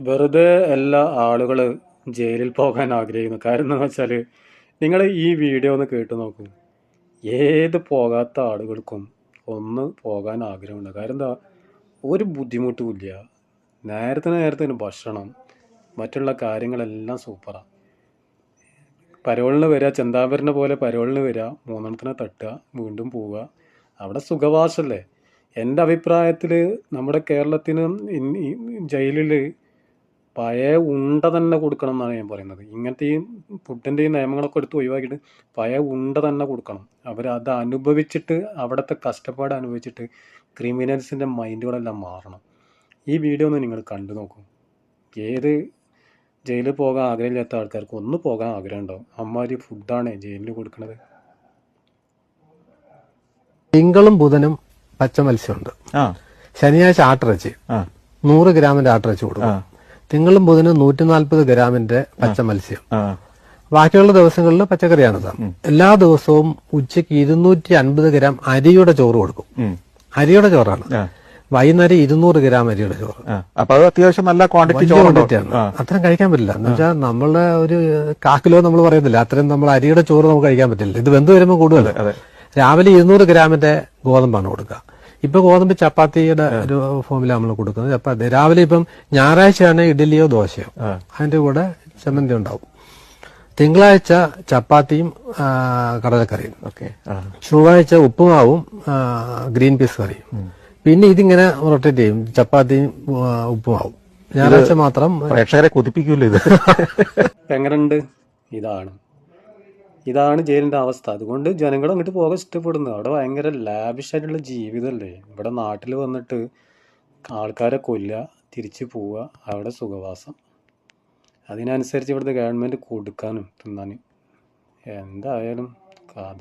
വെറുതെ എല്ലാ ആളുകൾ ജയിലിൽ പോകാൻ ആഗ്രഹിക്കുന്നു. കാരണം എന്താണെന്ന് വെച്ചാൽ നിങ്ങൾ ഈ വീഡിയോ ഒന്ന് കേട്ട് നോക്കൂ. ഏത് പോകാത്ത ആളുകൾക്കും ഒന്ന് പോകാൻ ആഗ്രഹമുണ്ട്. കാരണം എന്താ? ഒരു ബുദ്ധിമുട്ടുമില്ല നേരത്തെ നേരത്തിന് ഭക്ഷണം മറ്റുള്ള കാര്യങ്ങളെല്ലാം സൂപ്പറാണ് പരോളിന് വരിക ചെന്താമരനെ പോലെ പരോളിന് വരിക മൂന്നെണ്ണത്തിനെ തട്ടുക വീണ്ടും പോവുക. അവിടെ സുഖവാസമല്ലേ എന്റെ അഭിപ്രായത്തിൽ നമ്മുടെ കേരളത്തിന് ജയിലിൽ പഴയ ഉണ്ട തന്നെ കൊടുക്കണം എന്നാണ് ഞാൻ പറയുന്നത്. ഇങ്ങനത്തെ ഈ ഫുഡിന്റെ ഈ നിയമങ്ങളൊക്കെ എടുത്ത് ഒഴിവാക്കിയിട്ട് പഴയ ഉണ്ട തന്നെ കൊടുക്കണം. അവർ അത് അനുഭവിച്ചിട്ട് അവിടുത്തെ കഷ്ടപ്പാട് അനുഭവിച്ചിട്ട് ക്രിമിനൽസിന്റെ മൈൻഡുകളെല്ലാം മാറണം. ഈ വീഡിയോ ഒന്ന് നിങ്ങൾ കണ്ടു നോക്കൂ. ഏത് ജയിലിൽ പോകാൻ ആഗ്രഹമില്ലാത്ത ആൾക്കാർക്ക് ഒന്ന് പോകാൻ ആഗ്രഹം ഉണ്ടാവും അമ്മാതിരി ഫുഡാണ് ജയിലിൽ കൊടുക്കുന്നത് തിങ്കളും ബുധനും പച്ച മത്സ്യമുണ്ട്. ആ. ശനിയാഴ്ച ആട്ടിറച്ചി. ആ. നൂറ് ഗ്രാമിന്റെ ആട്ടിറച്ചി. കൊടുക്കും. തിങ്കളും ബുധനും നൂറ്റി നാൽപ്പത് ഗ്രാമിന്റെ പച്ച മത്സ്യം. ബാക്കിയുള്ള ദിവസങ്ങളിൽ പച്ചക്കറിയാണ് സാർ എല്ലാ ദിവസവും ഉച്ചയ്ക്ക് ഇരുന്നൂറ്റി അൻപത് ഗ്രാം അരിയുടെ ചോറ് കൊടുക്കും. അരിയുടെ ചോറാണ്. വൈകുന്നേരം ഇരുന്നൂറ് ഗ്രാം അരിയുടെ ചോറ്. അപ്പൊ അത് അത്യാവശ്യം നല്ല ക്വാണ്ടിറ്റി ക്വാണ്ടിറ്റിയാണ്. അത്രയും കഴിക്കാൻ പറ്റില്ല. എന്ന് വെച്ചാൽ നമ്മളെ ഒരു കാക്കിലോ നമ്മൾ പറയുന്നില്ല. അത്രയും നമ്മൾ അരിയുടെ ചോറ് നമുക്ക് കഴിക്കാൻ പറ്റില്ല. ഇത് വെന്ത് വരുമ്പോൾ കൂടുതൽ. രാവിലെ ഇരുന്നൂറ് ഗ്രാമിന്റെ ഗോതമ്പാണ് കൊടുക്കുക. ഇപ്പൊ ഗോതമ്പ് ചപ്പാത്തിയുടെ ഒരു ഫോമിലാണ് നമ്മൾ കൊടുക്കുന്നത്. ചപ്പാത്തി. രാവിലെ ഇപ്പം ഞായറാഴ്ചയാണ് ഇഡ്ഡലിയോ ദോശയോ. അതിന്റെ കൂടെ ചമ്മന്തി ഉണ്ടാവും. തിങ്കളാഴ്ച ചപ്പാത്തിയും കടലക്കറിയും. ഓക്കെ. ചൊവ്വാഴ്ച ഉപ്പുമാവും ഗ്രീൻ പീസ് കറിയും. പിന്നെ ഇതിങ്ങനെ റൊട്ടേറ്റ് ചെയ്യും. ചപ്പാത്തിയും ഉപ്പുമാവും. ഞായറാഴ്ച മാത്രം പ്രേക്ഷകരെ കുതിപ്പിക്കൂല്ലോ ഇത്? എങ്ങനെയുണ്ട് ഇതാണ്. ഇതാണ് ജയിലിന്റെ അവസ്ഥ. അതുകൊണ്ട് ജനങ്ങൾ അങ്ങോട്ട് പോകാൻ ഇഷ്ടപ്പെടുന്നു. അവിടെ ഭയങ്കര ലാബിഷായിട്ടുള്ള ജീവിതമല്ലേ ഇവിടെ നാട്ടിൽ വന്നിട്ട് ആൾക്കാരെ കൊല്ലുക തിരിച്ചു പോവുക അവിടെ സുഖവാസം. അതിനനുസരിച്ച് ഇവിടുത്തെ ഗവൺമെന്റ് കൊടുക്കാനും തിന്നാനും. എന്തായാലും